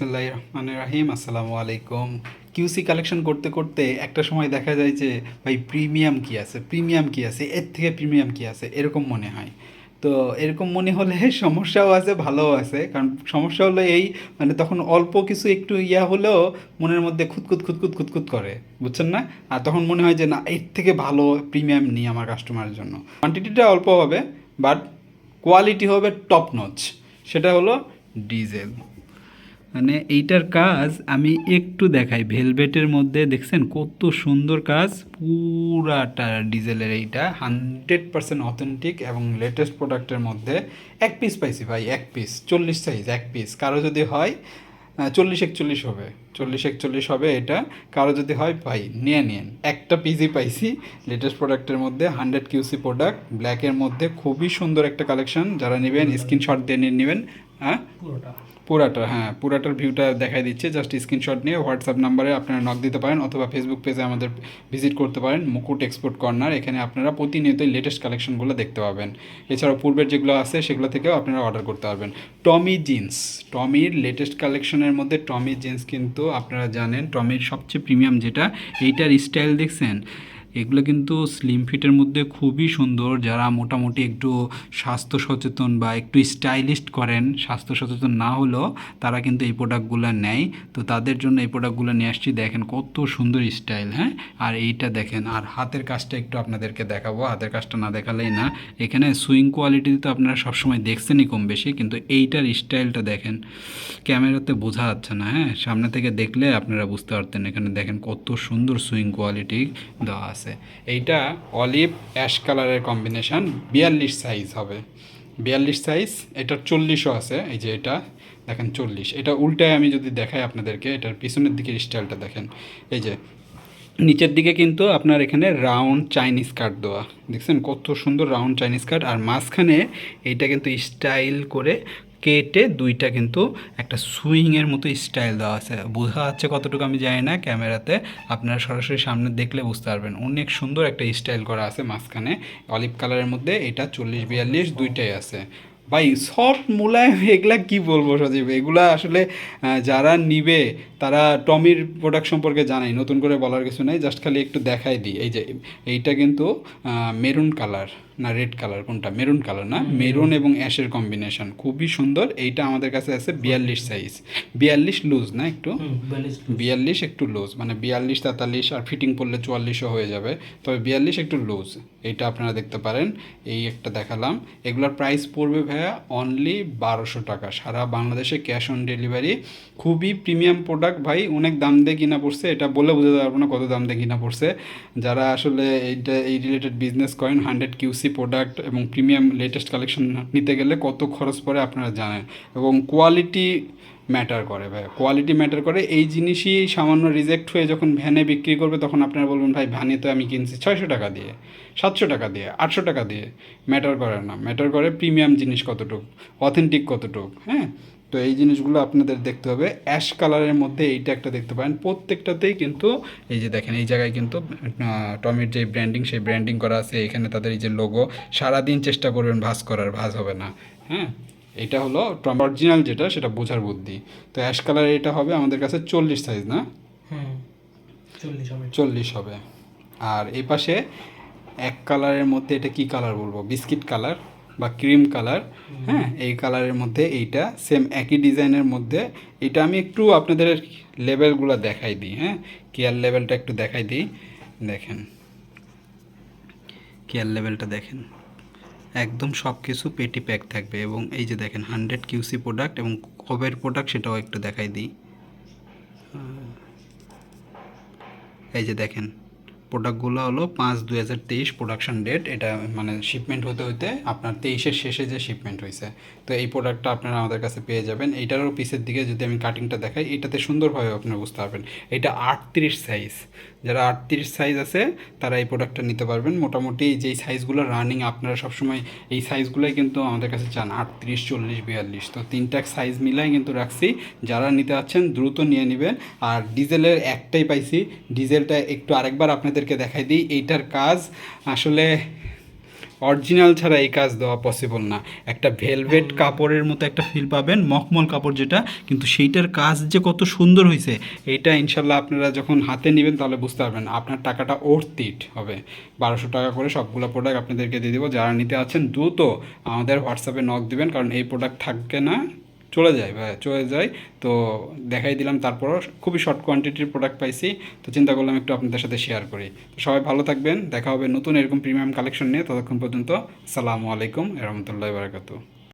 রাহিম, আসসালামু আলাইকুম। QC collection করতে করতে একটা সময় দেখা যায় যে, ভাই প্রিমিয়াম কি আছে? প্রিমিয়াম কি আছে? এর থেকে প্রিমিয়াম কি আছে? এরকম মনে হয়। তো এরকম মনে হলে সমস্যাও আছে, ভালোও আছে। কারণ সমস্যা হলো এই মানে তখন অল্প কিছু একটু ইয়া হলেও মনের মধ্যে খুঁতখুত খুঁতখুত খুঁতখুত করে। বুঝছেন না? আর তখন মনে হয় যে, না, এর থেকে ভালো প্রিমিয়াম নিই আমার কাস্টমারের জন্য। কোয়ান্টিটিটা অল্প হবে বাট কোয়ালিটি হবে টপ নচ সেটা হলো ডিজেল মানে এইটার কাজ আমি একটু দেখাই। ভেলভেটের মধ্যে দেখছেন কত সুন্দর কাজ পুরাটা ডিজেলের এইটা হান্ড্রেড পার্সেন্ট অথেন্টিক এবং লেটেস্ট প্রোডাক্টের মধ্যে এক পিস পাইছি ভাই এক পিস চল্লিশ সাইজ এক পিস কারও যদি হয় চল্লিশ একচল্লিশ হবে চল্লিশ একচল্লিশ হবে এটা। কারও যদি হয় ভাই নিয়ে নিন একটা পিসই পাইছি লেটেস্ট প্রোডাক্টের মধ্যে হান্ড্রেড কিউসি প্রোডাক্ট ব্ল্যাকের মধ্যে খুবই সুন্দর একটা কালেকশন যারা নেবেন স্ক্রিনশট দিয়ে নিয়ে নেবেন হ্যাঁ? পুরোটা। পুরাটা হ্যাঁ পুরাটার ভিউটা দেখাই দিচ্ছে। জাস্ট স্ক্রিনশট নিয়ে হোয়াটসঅ্যাপ নাম্বারে আপনারা নক দিতে পারেন অথবা ফেসবুক পেজে আমাদের ভিজিট করতে পারেন মুকুট এক্সপোর্ট কর্নার এখানে আপনারা প্রতিনিয়তই লেটেস্ট কালেকশনগুলো দেখতে পাবেন। এছাড়াও পূর্বের যেগুলো আছে সেগুলো থেকেও আপনারা অর্ডার করতে পারবেন। টমি জিন্স টমির লেটেস্ট কালেকশনের মধ্যে টমি জিন্স কিন্তু আপনারা জানেন টমির সবচেয়ে প্রিমিয়াম যেটা, এইটার স্টাইল দেখছেন? এগুলো কিন্তু স্লিম ফিটের মধ্যে খুবই সুন্দর। যারা মোটামুটি একটু স্বাস্থ্য সচেতন বা একটু স্টাইলিস্ট করেন, স্বাস্থ্য সচেতন না হলেও তারা কিন্তু এই প্রোডাক্টগুলো নেয়। তো তাদের জন্য এই প্রোডাক্টগুলো নিয়ে আসছি, দেখেন কত সুন্দর স্টাইল হ্যাঁ? আর এইটা দেখেন, আর হাতের কাজটা একটু আপনাদেরকে দেখাবো। হাতের কাজটা না দেখালেই না, এখানে সুইং কোয়ালিটি তো আপনারা সবসময় দেখছেনই কম বেশি, কিন্তু এইটার স্টাইলটা দেখেন, ক্যামেরাতে বোঝা যাচ্ছে না হ্যাঁ? সামনে থেকে দেখলে আপনারা বুঝতে পারতেন, এখানে দেখেন কত সুন্দর সুইং কোয়ালিটি দেওয়া আছে। এইটা অলিভ অ্যাশ কালারের কম্বিনেশন, বিয়াল্লিশ সাইজ হবে। বিয়াল্লিশ সাইজ এটার চল্লিশও আছে, এই যে এটা, দেখেন চল্লিশ। এটা উল্টায় আমি যদি দেখাই আপনাদেরকে, এটার পিছনের দিকের স্টাইলটা দেখেন। এই যে, নিচের দিকে কিন্তু আপনার এখানে রাউন্ড চাইনিজ কাট দেওয়া। দেখছেন কত সুন্দর রাউন্ড চাইনিজ কাট, আর মাঝখানে এইটা কিন্তু স্টাইল করে কেটে দুইটা কিন্তু একটা সুইংয়ের মতো স্টাইল দেওয়া আছে। বোঝা যাচ্ছে কতটুকু আমি জানি না, ক্যামেরাতে আপনারা সরাসরি সামনে দেখলে বুঝতে পারবেন। অনেক সুন্দর একটা স্টাইল করা আছে মাঝখানে। অলিভ কালারের মধ্যে এটা চল্লিশ বিয়াল্লিশ দুইটাই আছে। ভাই, সফট মুলায়ম এগুলা কি বলব সজীব? এগুলা আসলে যারা নিবে, তারা টমির প্রোডাক্ট সম্পর্কে জানাই। নতুন করে বলার কিছু নেই জাস্ট খালি একটু দেখাই দিই। এই যে, এইটা কিন্তু মেরুন কালার। না রেড কালার কোনটা? মেরুন কালার না? মেরুন এবং অ্যাশের কম্বিনেশন খুবই সুন্দর। এইটা আমাদের কাছে আছে বিয়াল্লিশ সাইজ বিয়াল্লিশ লুজ না একটু? বিয়াল্লিশ একটু লুজ মানে বিয়াল্লিশ তেতাল্লিশ আর ফিটিং করলে চুয়াল্লিশও হয়ে যাবে। তবে বিয়াল্লিশ একটু লুজ এইটা আপনারা দেখতে পারেন। এই একটা দেখালাম। এগুলোর প্রাইস পড়বে ভাইয়া অনলি বারোশো টাকা। সারা বাংলাদেশে ক্যাশ অন ডেলিভারি খুবই প্রিমিয়াম প্রোডাক্ট ভাই। অনেক দাম দিয়ে কিনা পড়ছে। এটা বলে বোঝাতে পারব না কত দাম দিয়ে কিনা পড়ছে। যারা আসলে এইটা এই রিলেটেড বিজনেস করেন হান্ড্রেড কিউসি প্রোডাক্ট এবং প্রিমিয়াম লেটেস্ট কালেকশন নিতে গেলে কত খরচ পড়ে আপনারা জানেন। এবং কোয়ালিটি ম্যাটার করে ভাই। কোয়ালিটি ম্যাটার করে। এই জিনিসই সামান্য রিজেক্ট হয়ে যখন ভ্যানে বিক্রি করবে, তখন আপনারা বলবেন, ভাই ভ্যানে তো আমি কিনছি ছয়শো টাকা দিয়ে, সাতশো টাকা দিয়ে, আটশো টাকা দিয়ে। ম্যাটার করে না। ম্যাটার করে প্রিমিয়াম জিনিস কতটুক অথেন্টিক কতটুক হ্যাঁ? তো এই জিনিসগুলো আপনাদের দেখতে হবে। অ্যাশ কালারের মধ্যে এইটা একটা দেখতে পারেন। প্রত্যেকটাতেই কিন্তু এই যে দেখেন এই জায়গায় কিন্তু টমির যে ব্র্যান্ডিং সেই ব্র্যান্ডিং করা আছে। এখানে তাদের এই যে লোগো সারাদিন চেষ্টা করবেন ভাঁজ করার ভাঁজ হবে না। হ্যাঁ? এটা হলো টম অরিজিনাল যেটা সেটা বোঝার বুদ্ধি। তো অ্যাশ কালার এটা হবে আমাদের কাছে চল্লিশ সাইজ না? চল্লিশ হবে। চল্লিশ হবে। আর এই পাশে এক কালারের মধ্যে এটা কি কালার বলব? Biscuit colour. বা ক্রিম কালার হ্যাঁ এই কালারের মধ্যে এইটা সেম একই ডিজাইনের মধ্যে। এটা আমি একটু আপনাদের লেভেলগুলো দেখাই দিই হ্যাঁ। কেয়ার লেভেলটা একটু দেখাই দিই দেখেন। কেয়ার লেভেলটা দেখেন। একদম সব কিছু পেটি প্যাক থাকবে এবং এই যে দেখেন হান্ড্রেড কিউসি প্রোডাক্ট এবং কবের প্রোডাক্ট সেটাও একটু দেখাই দিই। এই যে দেখেন প্রোডাক্টগুলো হলো পাঁচ দুই হাজার তেইশ প্রোডাকশন ডেট এটা মানে শিপমেন্ট হতে হতে আপনার তেইশের শেষে যে শিপমেন্ট হয়েছে তো এই প্রোডাক্টটা আপনারা আমাদের কাছে পেয়ে যাবেন। এইটারও পিসের দিকে যদি আমি কাটিংটা দেখাই, এটাতে সুন্দরভাবে আপনারা বুঝতে পারবেন। এটা আটত্রিশ সাইজ যারা আটত্রিশ সাইজ আছে, তারা এই প্রোডাক্টটা নিতে পারবেন। মোটামুটি যেই সাইজগুলো রানিং আপনারা সবসময় এই সাইজগুলোই কিন্তু আমাদের কাছে চান, আটত্রিশ, চল্লিশ, বিয়াল্লিশ। তো তিনটা সাইজ মিলাই কিন্তু রাখছি। যারা নিতে যাচ্ছেন দ্রুত নিয়ে নেবেন। আর ডিজেলের একটাই পাইছি। ডিজেলটা একটু আরেকবার আপনাদেরকে দেখাই দিই এইটার কাজ আসলে অরিজিনাল ছাড়া এই কাজ দেওয়া পসিবল না। একটা ভেলভেট কাপড়ের মতো একটা ফিল পাবেন মখমল কাপড় যেটা কিন্তু সেইটার কাজ যে কত সুন্দর হয়েছে এইটা ইনশাল্লাহ আপনারা যখন হাতে নেবেন তাহলে বুঝতে পারবেন। আপনার টাকাটা ওর্থিট হবে। বারোশো টাকা করে সবগুলো প্রোডাক্ট আপনাদেরকে দিয়ে দেবো। যারা নিতে আছেন দ্রুত আমাদের হোয়াটসঅ্যাপে নক দিবেন কারণ এই প্রোডাক্ট থাকবে না। চলে যায় ভাই চলে যায়। তো দেখাই দিলাম তারপরও খুবই শর্ট কোয়ান্টিটির প্রোডাক্ট পাইছি। তো চিন্তা করলাম একটু আপনাদের সাথে শেয়ার করি। তো সবাই ভালো থাকবেন, দেখা হবে নতুন এরকম প্রিমিয়াম কালেকশন নিয়ে। ততক্ষণ পর্যন্ত সালামু আলাইকুম রহমতুল্লাহ বারাকাতু